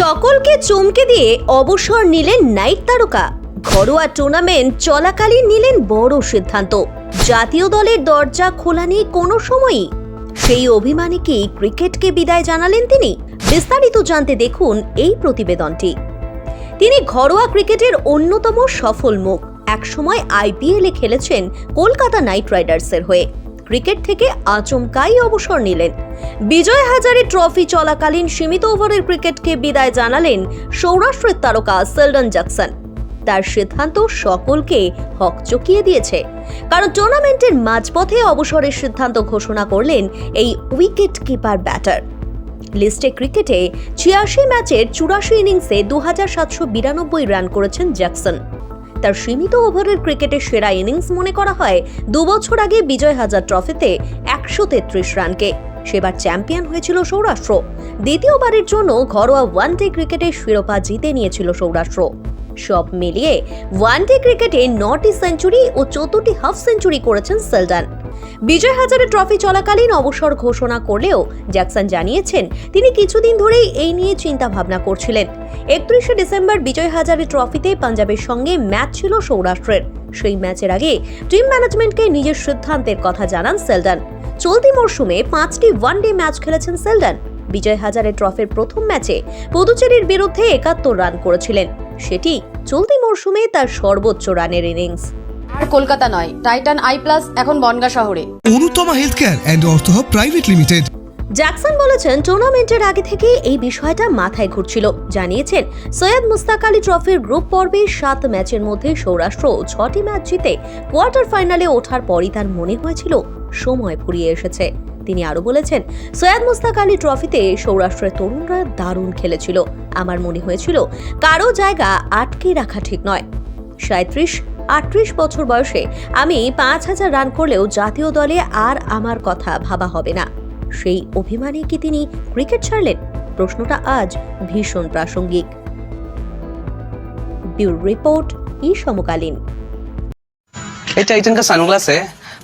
সকলকে চমকে দিয়ে অবসর নিলেন নাইট তারকা। ঘরোয়া টুর্নামেন্ট চলাকালীন নিলেন বড় সিদ্ধান্ত। জাতীয় দলের দরজা খোলা নেই কোনো সময়ই। সেই অভিমানে কি ক্রিকেটকে বিদায় জানালেন তিনি? বিস্তারিত জানতে দেখুন এই প্রতিবেদনটি। তিনি ঘরোয়া ক্রিকেটের অন্যতম সফল মুখ। একসময় আইপিএলে খেলেছেন কলকাতা নাইট রাইডার্সের হয়ে। ক্রিকেট থেকে আচমকাই অবসর নিলেন। বিজয় হাজারে ট্রফি চলাকালীন সীমিত ওভারের ক্রিকেটকে বিদায় জানালেন সৌরাষ্ট্রের তারকা সেলডন জ্যাকসন। তার সিদ্ধান্ত সকলকে হকচকিয়ে দিয়েছে। কারণ টুর্নামেন্টের মাঝপথে অবসরের সিদ্ধান্ত ঘোষণা করলেন এই উইকেট কিপার ব্যাটার। লিস্টে ক্রিকেটে ছিয়াশি ম্যাচের চুরাশি ইনিংসে দু রান করেছেন জ্যাকসন। তার সীমিত ওভারের ক্রিকেটের সেরা ইনিংস মনে করা হয় দু বছর আগে বিজয় হাজার ট্রফিতে একশো তেত্রিশ রানকে। সেবার চ্যাম্পিয়ন হয়েছিল সৌরাষ্ট্র। দ্বিতীয়বারের জন্য ঘরোয়া ওয়ান ডে ক্রিকেটে শিরোপা জিতে নিয়েছিল সৌরাষ্ট্র। সব মিলিয়ে ওয়ান ডে ক্রিকেটে নটি সেঞ্চুরি ও চোদ্দটি হাফ সেঞ্চুরি করেছেন সেলডান। বিজয় হাজারে ট্রফি চলাকালীন অবসর ঘোষণা করলেও জ্যাকসন জানিয়েছেন, তিনি কিছুদিন ধরেই এই নিয়ে চিন্তা ভাবনা করছিলেন। একত্রিশে ডিসেম্বর বিজয় হাজারে ট্রফিতে পাঞ্জাবের সঙ্গে ম্যাচ ছিল সৌরাষ্ট্রের। সেই ম্যাচের আগে টিম ম্যানেজমেন্টকে নিজের সিদ্ধান্তের কথা জানান সেলডান। চলতি মরশুমে পাঁচটি ওয়ানডে ম্যাচ খেলেছেন সেলডান। বিজয় হাজারে ট্রফির প্রথম ম্যাচে পুদুচেরির বিরুদ্ধে একাত্তর রান করেছিলেন। সেটি চলতি মরশুমে তার সর্বোচ্চ রানের ইনিংস। আর কলকাতা নয়। টাইটান আই প্লাস এখন বনগা শহরে। Anutama health care and ortho private limited Jackson বলেছেন টুর্নামেন্টের আগে থেকে এই বিষয়টা মাথায় ঘুরছিল। জানিয়েছেন সৈয়দ মুস্তাক আলী ট্রফির গ্রুপ পর্বে সাত ম্যাচের মধ্যে সৌরাষ্ট্র ছটি ম্যাচ জিতে কোয়ার্টার ফাইনালে ওঠার পরই তার মনে হয়েছিল সময় ফুরিয়ে এসেছে। তিনি আরও বলেছেন সৈয়দ মুস্তাক আলী ট্রফিতে সৌরাষ্ট্রের তরুণরা দারুণ খেলেছিল। আমার মনে হয়েছিল কারও জায়গা আটকে রাখা ঠিক নয়। সাঁত্রিশ আটত্রিশ বছর বয়সে আমি পাঁচ হাজার রান করলেও জাতীয় দলে আর আমার কথা ভাবা হবে না সেই অভিমানে কি তিনি ক্রিকেট ছাড়লেন প্রশ্নটা আজ ভীষণ প্রাসঙ্গিক ব্যুরো রিপোর্ট ই সমকালীন ये टाइटन का सनग्लास है